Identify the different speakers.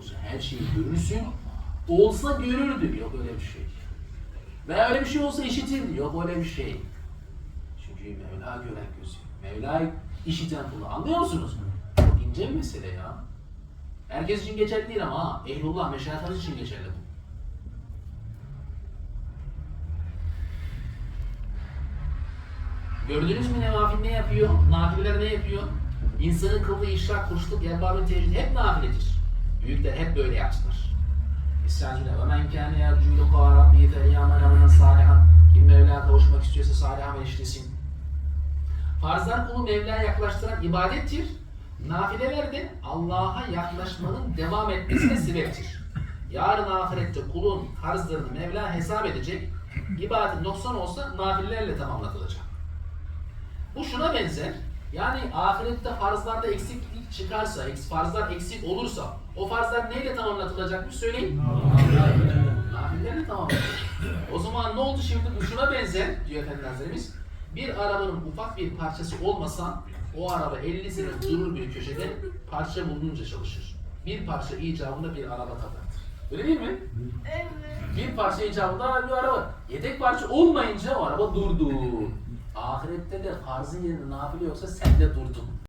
Speaker 1: olsa her şeyi görürsün. Olsa görürdü. Yok öyle bir şey. Veya öyle bir şey olsa işitirdi. Yok öyle bir şey. Çünkü Mevla gören gözü. Mevla işiten kulu. Anlıyor musunuz? Çok ince bir mesele ya. Herkes için geçerli değil ama ha. Ehlullah, meşayihler için geçerli bu. Gördünüz mü nevafil ne yapıyor? Nafileler ne yapıyor? İnsanın kıldığı işrak, kuşluk, erbabın tecrüd hep nafiledir. Büyükler hep böyle yaptılar. İsrancılar ve men kâne yercû lukâ rabbihi feyyâmen amelen sâlihan. Kim Mevla'ya kavuşmak istiyorsa salih amel işlesin. Farzlar kulu Mevla'ya yaklaştıran ibadettir. Nafileler de Allah'a yaklaşmanın devam etmesine sebeptir. Yarın ahirette kulun farzlarını Mevla hesap edecek. İbadet noksan olsa nafilelerle tamamlatılacak. Bu şuna benzer. Yani ahirette farzlarda eksiklik çıkarsa, eks- farzlar eksik olursa o farzlar neyle tamamlatılacakmış söyleyin. Nafillerle tamamlatılacak. O zaman ne oldu şimdi? Bu şuna benzer diyor Efendi. Bir arabanın ufak bir parçası olmasa o araba 50 sene durur bir köşede parça bulununca çalışır. Bir parça icabında bir araba takardır. Öyle değil mi?
Speaker 2: Evet.
Speaker 1: Bir parça icabında bir araba. Yedek parça olmayınca o araba durdu. Ahirette de farzın yerine nafile yoksa sen de durdun.